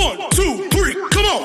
One, two, three, come on!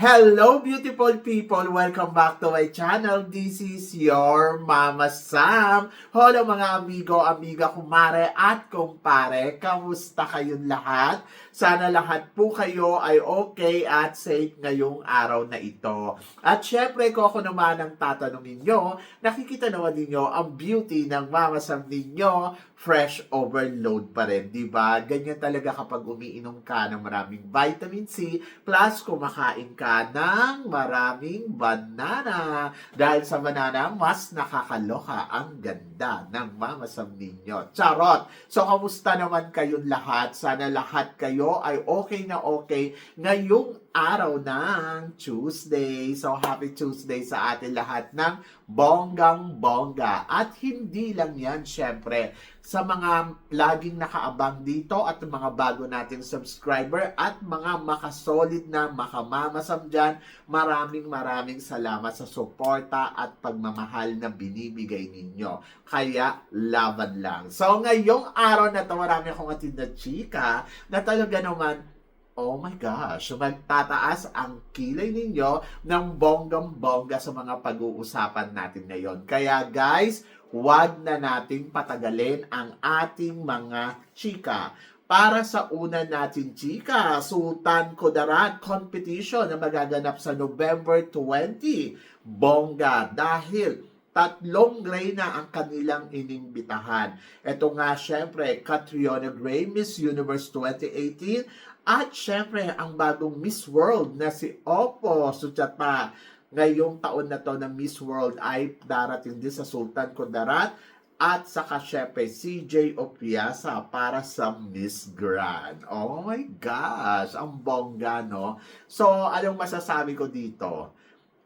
Hello beautiful people! Welcome back to my channel. This is your Mama Sam. Hello mga amigo, amiga, kumare at kumpare. Kamusta kayong lahat? Sana lahat po kayo ay okay at safe ngayong araw na ito. At syempre, kung ako naman ang tatanungin nyo, nakikita naman ninyo ang beauty ng Mama Sam ninyo, fresh overload pa rin, di ba? Ganyan talaga kapag umiinom ka ng maraming vitamin C, plus kumakain ka ng maraming banana. Dahil sa banana, mas nakakaloka ang ganda ng mamasam ninyo. Charot! So, kamusta naman kayong lahat? Sana lahat kayo ay okay na okay ngayong araw ng Tuesday. So, happy Tuesday sa atin lahat ng bonggang bongga. At hindi lang yan, syempre, sa mga laging nakaabang dito at mga bago nating subscriber at mga makasolid na makamamasam dyan, maraming maraming salamat sa suporta at pagmamahal na binibigay ninyo. Kaya, laban lang. So, ngayong araw na to, marami akong atid na chika na talaga naman Oh my gosh, magtataas ang kilay ninyo ng bonggang-bongga sa mga pag-uusapan natin ngayon. Kaya guys, huwag na nating patagalin ang ating mga chika. Para sa una natin chika, Sultan Kudarat Competition na magaganap sa November 20. Bongga dahil tatlong reyna ang kanilang inimbitahan. Ito nga syempre, Catriona Gray, Miss Universe 2018, at syempre, ang bagong Miss World na si Oppo Suchata. Ngayong taon na to na Miss World ay darating din sa Sultan Kudarat at saka syempre CJ Opiasa para sa Miss Grand. Oh my gosh, ang bongga no. So, anong masasabi ko dito?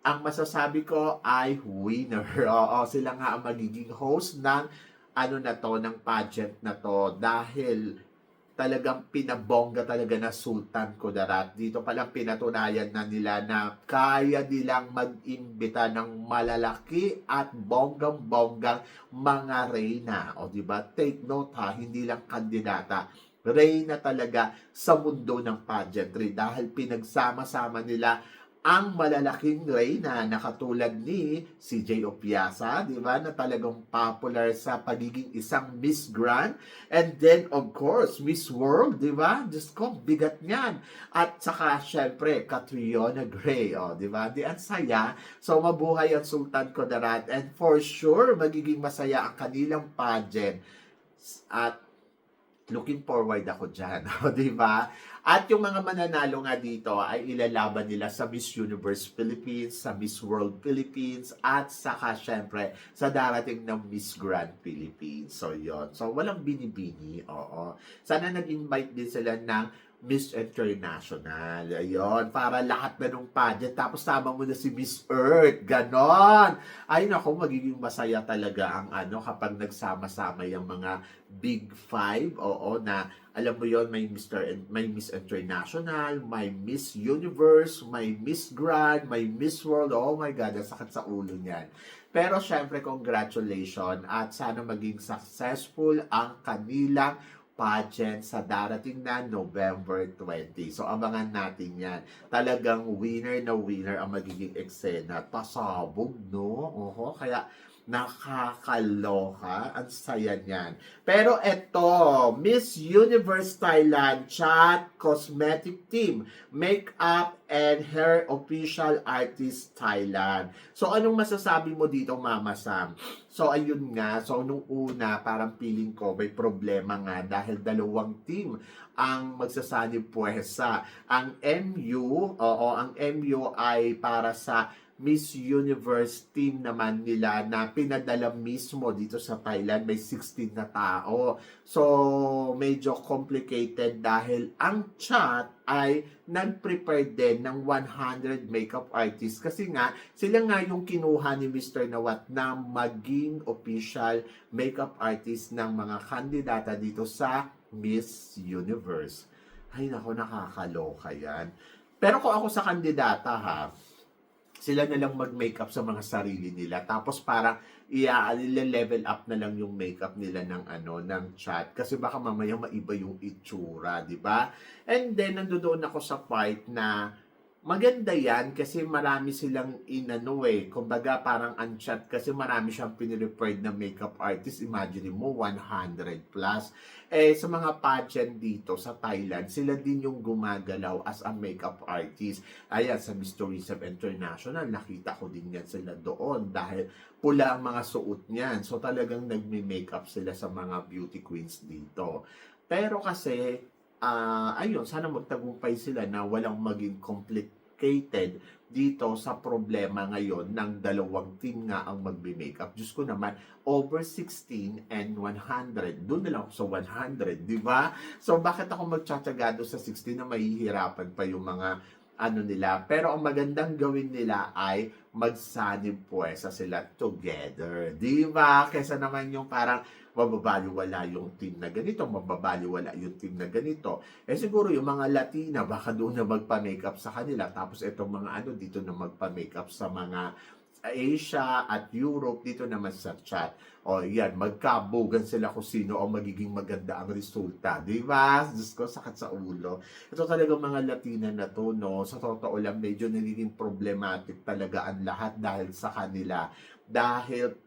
Ang masasabi ko ay winner. Oo, sila nga ang magiging host ng ano na to, ng pageant na to dahil talagang pinabongga talaga na Sultan Kudarat. Dito palang pinatunayan na nila na kaya nilang mag-imbita ng malalaki at bonggang-bonggang mga reyna. O ba? Take note ha, hindi lang kandidata. Reyna talaga sa mundo ng pageantry dahil pinagsama-sama nila ang malalaking reyna na katulad ni CJ Opiasa, di ba, na talagang popular sa pagiging isang Miss Grand. And then, of course, Miss World, di ba? Diyos ko, bigat niyan. At saka, syempre, Catriona Gray, oh, di ba? Di ang saya. So, mabuhay ang Sultan Kudarat. And for sure, magiging masaya ang kanilang pageant. At looking forward ako dyan, o, di ba? At yung mga mananalo nga dito ay ilalaban nila sa Miss Universe Philippines, sa Miss World Philippines, at saka syempre sa darating ng Miss Grand Philippines. So, yon So, walang binibini, oo. Sana nag-invite din sila ng Miss International. Ayun, para lahat na nung pageant. Tapos tama mo na si Miss Earth. Ganon. Ay, nako, magiging masaya talaga ang ano kapag nagsama-sama yung mga Big Five. Oo, na alam mo yon may Mr. and- may Miss International, may Miss Universe, may Miss Grand, may Miss World. Oh my God, sakit sa ulo niyan. Pero syempre, congratulations at sana maging successful ang kanilang pageant sa darating na November 20. So, abangan natin yan. Talagang winner na winner ang magiging eksena. Pasabog, no? Oho, kaya nakakaloka. Ang saya niyan. Pero eto, Miss Universe Thailand Chat Cosmetic Team, Makeup and Hair Official Artist Thailand. So, anong masasabi mo dito, Mama Sam? So, ayun nga. So, nung una, parang feeling ko may problema nga dahil dalawang team ang magsasanib puwersa. Ang MU, oo, ang MU ay para sa Miss Universe team naman nila na pinadala mismo dito sa Thailand. May 16 na tao. So, medyo complicated dahil ang chat ay nag-prepare din ng 100 makeup artists kasi nga sila nga yung kinuha ni Mr. Nawat na maging official makeup artist ng mga kandidata dito sa Miss Universe. Ay nako, nakakaloka yan. Pero kung ako sa kandidata ha, sila na lang mag-makeup sa mga sarili nila. Tapos parang i-level up na lang yung makeup nila ng ano ng chat kasi baka mamaya maiba yung itsura, di ba? And then nandoon ako sa part na maganda yan kasi marami silang inano eh. Kumbaga parang unchat kasi marami siyang pinireferred na makeup artist. Imagine mo, 100 plus. Eh, sa mga pageant dito sa Thailand, sila din yung gumagalaw as a makeup artist. Ayan, sa Miss Tourism International, nakita ko din yan sila doon dahil pula ang mga suot niyan. So talagang nagme-makeup sila sa mga beauty queens dito. Pero kasi, ah ayun, sana magtagumpay sila na walang maging complicated dito sa problema ngayon ng dalawang team nga ang magbe-makeup. Diyos ko naman, over 16 and 100. Doon na lang ako sa 100, di ba? So, bakit ako magtsatsaga sa 16 na mahihirapan pa yung mga ano nila. Pero ang magandang gawin nila ay magsanib puwesa sila together. Di ba? Kesa naman yung parang mababaliwala yung team na ganito, mababaliwala yung team na ganito. Eh siguro yung mga Latina, baka doon na magpa-makeup sa kanila. Tapos itong mga ano, dito na magpa-makeup sa mga Asia at Europe, dito naman sa chat. O yan, magkabugan sila kung sino ang magiging maganda ang resulta. Di ba? Diyos ko, sakit sa ulo. Ito talaga mga Latina na to, no? Sa totoo lang, medyo nagiging problematic talaga ang lahat dahil sa kanila. Dahil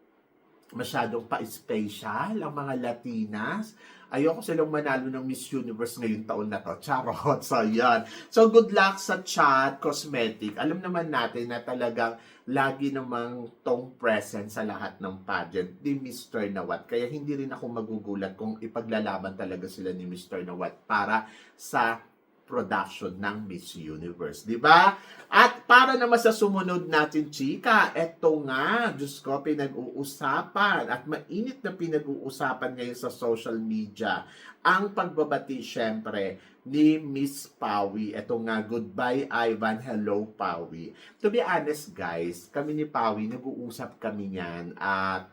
masyadong pa-special ang mga Latinas. Ayoko silang manalo ng Miss Universe ngayong taon na to. Charot. So, yan. So, good luck sa chat, cosmetic. Alam naman natin na talagang lagi namang tong present sa lahat ng pageant ni Mr. Nawat. Kaya hindi rin ako magugulat kung ipaglalaban talaga sila ni Mr. Nawat para sa production ng Miss Universe, di ba? At para naman sa sumunod natin, chika, eto nga, Diyos ko, pinag-uusapan at mainit na pinag-uusapan ngayon sa social media ang pagbabati, syempre, ni Miss Pawi. Eto nga, goodbye Ivan, hello Pawi. To be honest guys, kami ni Pawi, nag-uusap kami niyan at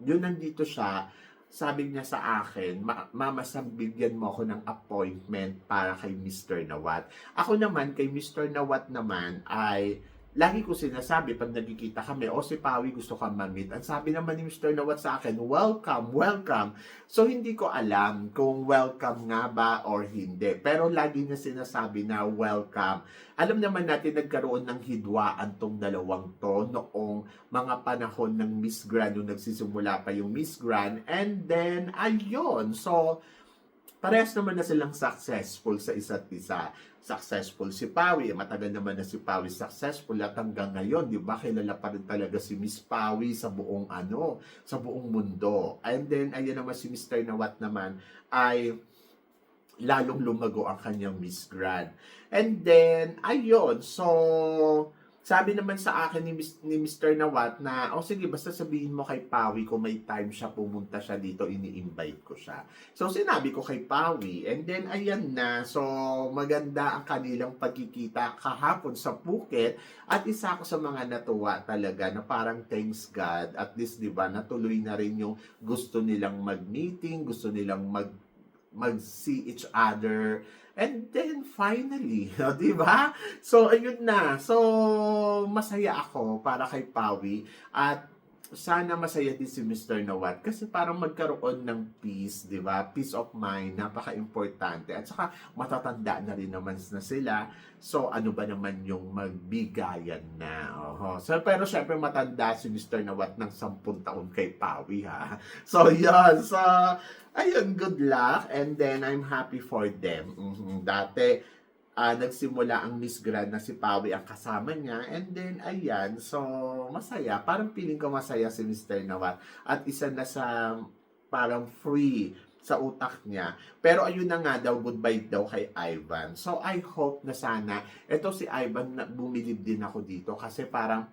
yun nandito siya, sabi niya sa akin, Ma- Mama Sam, bigyan mo ako ng appointment para kay Mr. Nawat. Ako naman, kay Mr. Nawat naman, ay lagi ko sinasabi pag nagkikita kami, o si Pawi gusto kang mamit. Ang sabi naman ni Mr. Nawat sa akin, welcome, welcome. So, hindi ko alam kung welcome nga ba or hindi. Pero lagi niya sinasabi na welcome. Alam naman natin nagkaroon ng hidwaan tong dalawang to noong mga panahon ng Miss Grand, yung nagsisimula pa yung Miss Grand. And then, ayun. So, parehas naman na silang successful sa isa't isa. Successful si Pawi, matagal naman na si Pawi successful at hanggang ngayon, di ba, kilala pa rin talaga si Miss Pawi sa buong ano, sa buong mundo. And then, ayan naman si Mr. Nawat naman ay lalong lumago ang kanyang Miss Grand. And then, ayun, so, sabi naman sa akin ni, ni Mr. Nawat na, o oh, sige, basta sabihin mo kay Pawi kung may time siya, pumunta siya dito, ini-invite ko siya. So, sinabi ko kay Pawi, and then, ayan na, so, maganda ang kanilang pagkikita kahapon sa Phuket, at isa ako sa mga natuwa talaga na parang thanks God, at least, di ba, natuloy na rin yung gusto nilang mag-meeting, gusto nilang mag mag-see each other. And then, finally, di ba? So, ayun na. So, masaya ako para kay Pawi. At sana masaya din si Mr. Nawat kasi parang magkaroon ng peace, di ba? Peace of mind, napaka-importante. At saka matatanda na rin naman na sila. So, ano ba naman yung magbigayan na? Oho. So, pero syempre matanda si Mr. Nawat ng 10 taon kay Pawi, ha? So, yun. So, ayun, good luck. And then, I'm happy for them. Mhm. Dati, ah, nagsimula ang Miss Grand na si Pawi ang kasama niya. And then, ayan. So, masaya. Parang feeling ko masaya si Mr. Nawat. At isa na sa parang free sa utak niya. Pero ayun na nga daw, goodbye daw kay Ivan. So, I hope na sana, eto si Ivan, na bumilib din ako dito kasi parang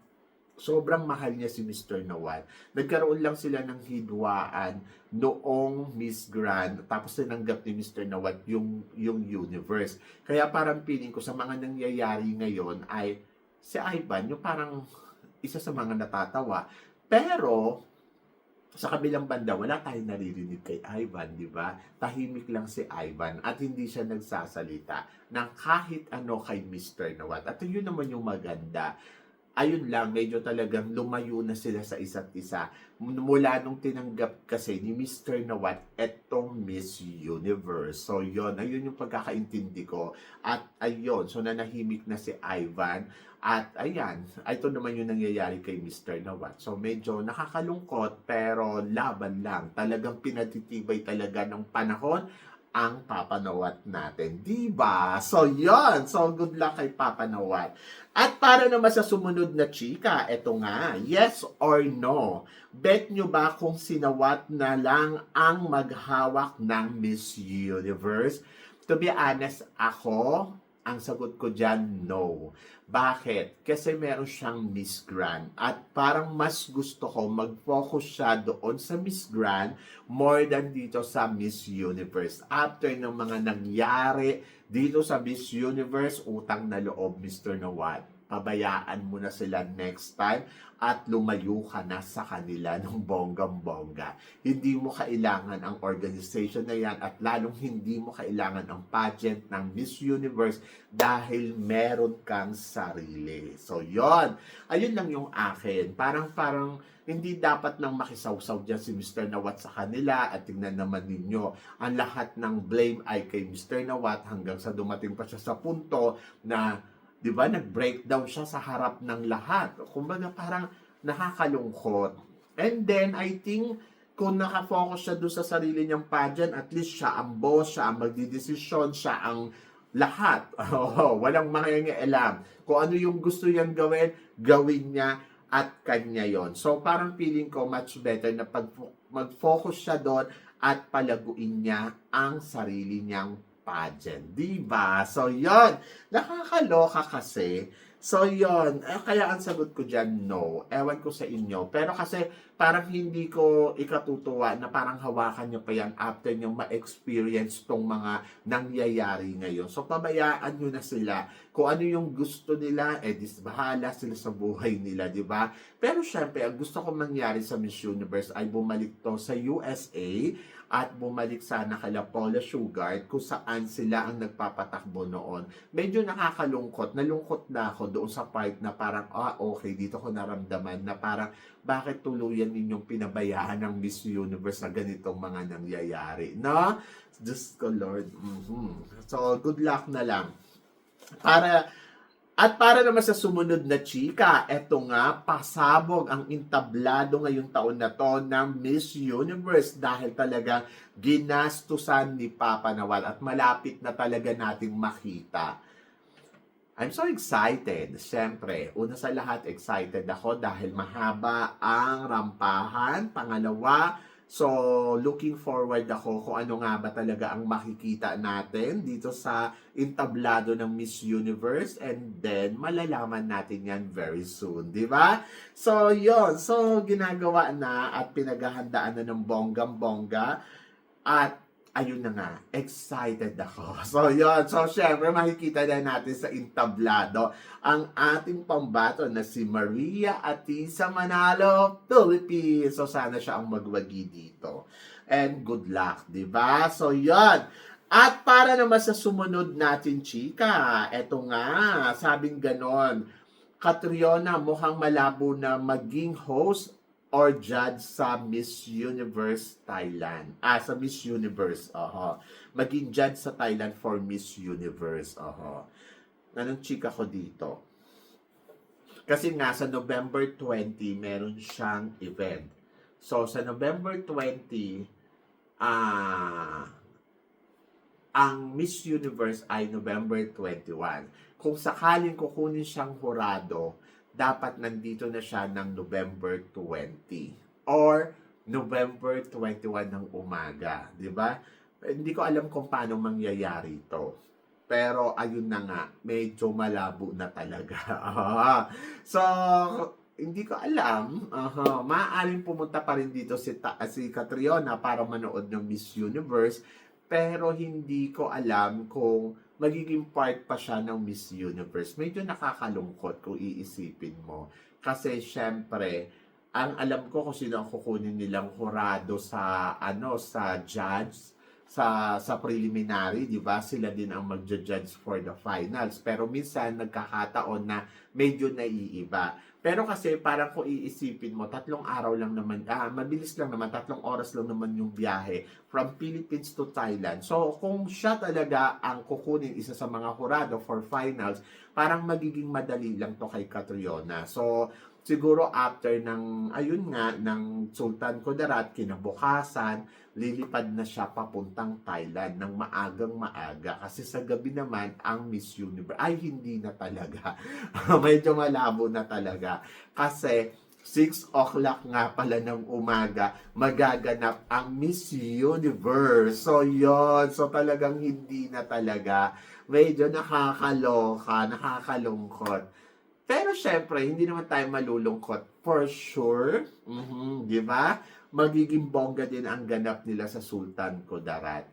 sobrang mahal niya si Mr. Nawal. Nagkaroon lang sila ng hidwaan noong Miss Grand tapos tinanggap ni Mr. Nawal yung yung universe. Kaya parang feeling ko sa mga nangyayari ngayon ay si Ivan yung parang isa sa mga natatawa. Pero sa kabilang banda, wala tayong naririnig kay Ivan, di ba? Tahimik lang si Ivan at hindi siya nagsasalita ng kahit ano kay Mr. Nawat. At yun naman yung maganda ayun lang, medyo talagang lumayo na sila sa isa't isa. Mula nung tinanggap kasi ni Mr. Nawat etong Miss Universe. So, yon ayun yung pagkakaintindi ko. At ayun, so nanahimik na si Ivan. At ayan, ito naman yung nangyayari kay Mr. Nawat. So medyo nakakalungkot pero laban lang. Talagang pinatitibay talaga ng panahon ang Papa Nawat natin. Diba? So yon So good luck kay Papa Nawat. At para naman sa sumunod na chika, eto nga, yes or no? Bet nyo ba kung sinawat na lang ang maghawak ng Miss Universe? To be honest, ako, ang sagot ko dyan, no. Bakit? Kasi meron siyang Miss Grand. At parang mas gusto ko mag-focus siya doon sa Miss Grand more than dito sa Miss Universe. After ng mga nangyari dito sa Miss Universe, utang na loob, Mr. Nawad. Pabayaan mo na sila next time at lumayo ka na sa kanila ng bonggang-bongga. Hindi mo kailangan ang organization na yan at lalong hindi mo kailangan ang pageant ng Miss Universe dahil meron kang sarili. So, yon Ayun lang yung akin. Parang, parang, hindi dapat nang makisawsaw dyan si Mr. Nawat sa kanila at tingnan naman ninyo, ang lahat ng blame ay kay Mr. Nawat hanggang sa dumating pa siya sa punto na 'di ba, nag-breakdown siya sa harap ng lahat. Kumbaga parang nakakalungkot. And then I think kung nakafocus siya doon sa sarili niyang pageant, at least siya ang boss, siya ang magdidesisyon, siya ang lahat. Oo, walang mangyayang Kung ano yung gusto niyang gawin, gawin niya at kanya yon. So parang feeling ko much better na pag mag-focus siya doon at palaguin niya ang sarili niyang pageant. Diba? So, yon Nakakaloka kasi. So, yon eh, Kaya ang sagot ko dyan, no. Ewan ko sa inyo. Pero kasi, parang hindi ko ikatutuwa na parang hawakan nyo pa yan after nyo ma-experience tong mga nangyayari ngayon. So, pabayaan nyo na sila. Kung ano yung gusto nila, eh, dis, bahala sila sa buhay nila, di ba? Pero syempre, ang gusto ko mangyari sa Miss Universe ay bumalik to sa USA at bumalik sana kala Paula Sugar kung saan sila ang nagpapatakbo noon. Medyo nakakalungkot, nalungkot na ako doon sa part na parang, ah okay, dito ko naramdaman na parang bakit tuluyan ninyong pinabayaan ng Miss Universe na ganitong mga nangyayari. No? Just ko Lord. Mhm. So, good luck na lang. Para at para naman sa sumunod na chika, eto nga, pasabog ang intablado ngayong taon na to ng Miss Universe dahil talaga ginastusan ni Papa Nawal at malapit na talaga nating makita. I'm so excited. Siyempre, una sa lahat, excited ako dahil mahaba ang rampahan. Pangalawa, So, looking forward ako kung ano nga ba talaga ang makikita natin dito sa intablado ng Miss Universe and then malalaman natin yan very soon, di ba? So, yon So, ginagawa na at pinaghahandaan na ng bonggang-bongga at ayun na nga, excited ako. So, yon So, syempre, makikita na natin sa intablado ang ating pambato na si Maria Atisa Manalo, Philippines. So, sana siya ang magwagi dito. And good luck, di ba? So, yon At para naman sa sumunod natin, chika, eto nga, sabing ganon, Katriona mukhang malabo na maging host or judge sa Miss Universe Thailand. Ah, sa Miss Universe. Oho. Maging judge sa Thailand for Miss Universe. Oho. Anong chika ko dito? Kasi nga sa November 20, meron siyang event. So, sa November 20, ah, ang Miss Universe ay November 21. Kung sakaling kukunin siyang hurado, dapat nandito na siya ng November 20 or November 21 ng umaga, 'di ba? Hindi ko alam kung paano mangyayari ito. Pero ayun na nga, medyo malabo na talaga. so, hindi ko alam. Uh, maaaring pumunta pa rin dito si, Ta- si Catriona para manood ng Miss Universe. Pero hindi ko alam kung magiging part pa siya ng Miss Universe. Medyo nakakalungkot kung iisipin mo. Kasi syempre, ang alam ko kung sino ang kukunin nilang hurado sa ano sa judge sa sa preliminary, 'di ba? Sila din ang magja-judge for the finals. Pero minsan nagkakataon na medyo naiiba. Pero kasi parang kung iisipin mo, tatlong araw lang naman, ah, mabilis lang naman, tatlong oras lang naman yung biyahe from Philippines to Thailand. So, kung siya talaga ang kukunin isa sa mga hurado for finals, parang magiging madali lang to kay Catriona. So, siguro after ng, ayun nga, ng Sultan Kudarat, kinabukasan, lilipad na siya papuntang Thailand ng maagang maaga. Kasi sa gabi naman, ang Miss Universe, ay hindi na talaga. Medyo malabo na talaga. Kasi 6 o'clock nga pala ng umaga, magaganap ang Miss Universe. So, yon So, talagang hindi na talaga. Medyo nakakaloka, nakakalungkot. Pero syempre, hindi naman tayo malulungkot. For sure. Mhm, di ba? Magiging bongga din ang ganap nila sa Sultan Kudarat.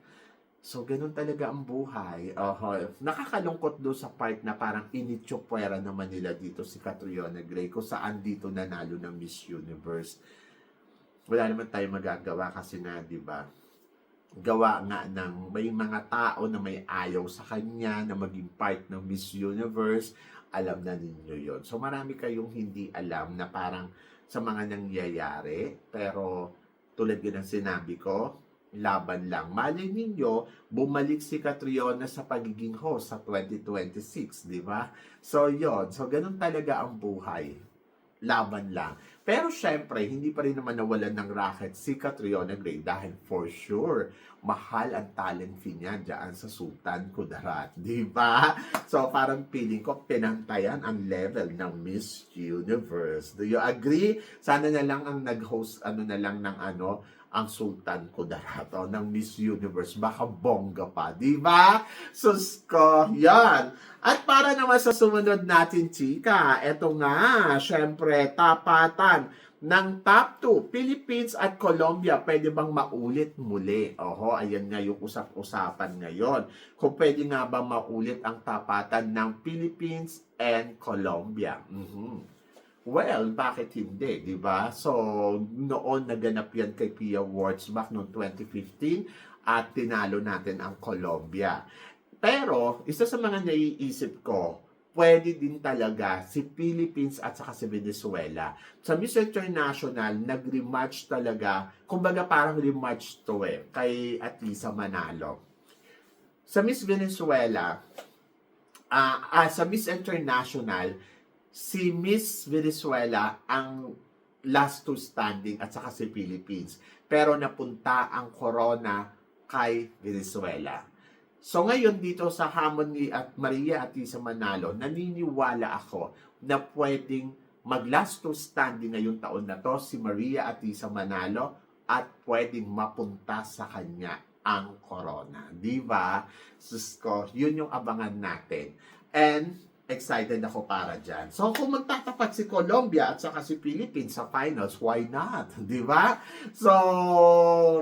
So, ganun talaga ang buhay. Oho. Nakakalungkot doon sa part na parang initsupwera naman nila dito si Catriona Gray kung saan dito nanalo ng Miss Universe. Wala naman tayo magagawa kasi na, di ba? Gawa nga ng may mga tao na may ayaw sa kanya na maging part ng Miss Universe. Alam na ninyo yon So, marami kayong hindi alam na parang sa mga nangyayari. Pero, tulad yun ang sinabi ko, laban lang. Malay ninyo, bumalik si Catriona sa pagiging host sa 2026, di ba? So, yon So, ganun talaga ang buhay. Laban lang. Pero syempre, hindi pa rin naman nawalan ng racket si Catriona Gray dahil for sure, mahal ang talent fee niya dyan sa Sultan Kudarat. Di ba? So, parang feeling ko, pinantayan ang level ng Miss Universe. Do you agree? Sana na lang ang nag-host, ano na lang ng ano, ang Sultan Kudarat o ng Miss Universe. Baka bongga pa, di ba? Sus ko, yan. At para naman sa sumunod natin, chika, eto nga, syempre, tapatan ng top 2, Philippines at Colombia, pwede bang maulit muli? Oho, ayan nga yung usap-usapan ngayon. Kung pwede nga ba maulit ang tapatan ng Philippines and Colombia. Mhm. Well, bakit hindi, di ba? So, noon naganap yan kay Pia Wurtzbach noong 2015 at tinalo natin ang Colombia. Pero, isa sa mga naiisip ko, pwede din talaga si Philippines at saka si Venezuela. Sa Miss International, nag-rematch talaga, kumbaga parang rematch to eh, kay Atisa Manalo. Sa Miss Venezuela, ah ah, sa Miss International, si Miss Venezuela ang last two standing at saka si Philippines. Pero napunta ang corona kay Venezuela. So ngayon dito sa hamon ni at Maria at sa Manalo, naniniwala ako na pwedeng mag last two standing ngayong taon na to si Maria at sa Manalo at pwedeng mapunta sa kanya ang corona. Di ba? Sus ko, yun yung abangan natin. And excited ako para dyan. So, kung magtatapat si Colombia at saka si Philippines sa finals, why not? Di ba? So,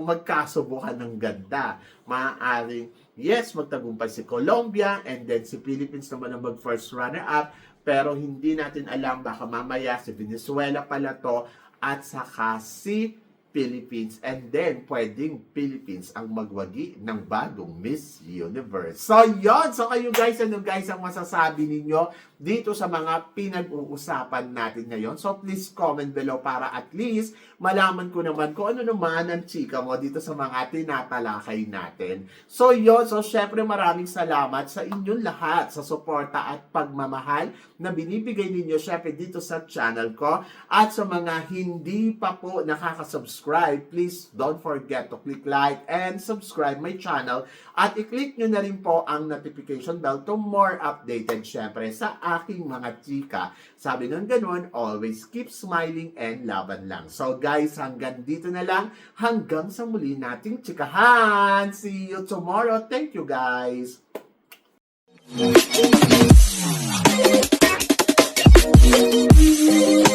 magkasubukan ng ganda. Maaaring, yes, magtagumpay si Colombia and then si Philippines naman ang mag-first runner-up pero hindi natin alam baka mamaya si Venezuela pala to at saka si Philippines and then pwedeng Philippines ang magwagi ng bagong Miss Universe. So yon So kayo guys, ano guys ang masasabi ninyo dito sa mga pinag-uusapan natin ngayon? So please comment below para at least malaman ko naman kung ano naman ang chika mo dito sa mga tinatalakay natin. So yon So syempre maraming salamat sa inyong lahat sa suporta at pagmamahal na binibigay ninyo syempre dito sa channel ko at sa mga hindi pa po nakaka-subscribe please don't forget to click like and subscribe my channel at i-click nyo na rin po ang notification bell to more updated syempre sa aking mga chika. Sabi ng ganun, always keep smiling and laban lang. So guys, hanggang dito na lang. Hanggang sa muli nating chikahan. See you tomorrow. Thank you guys. Thank you.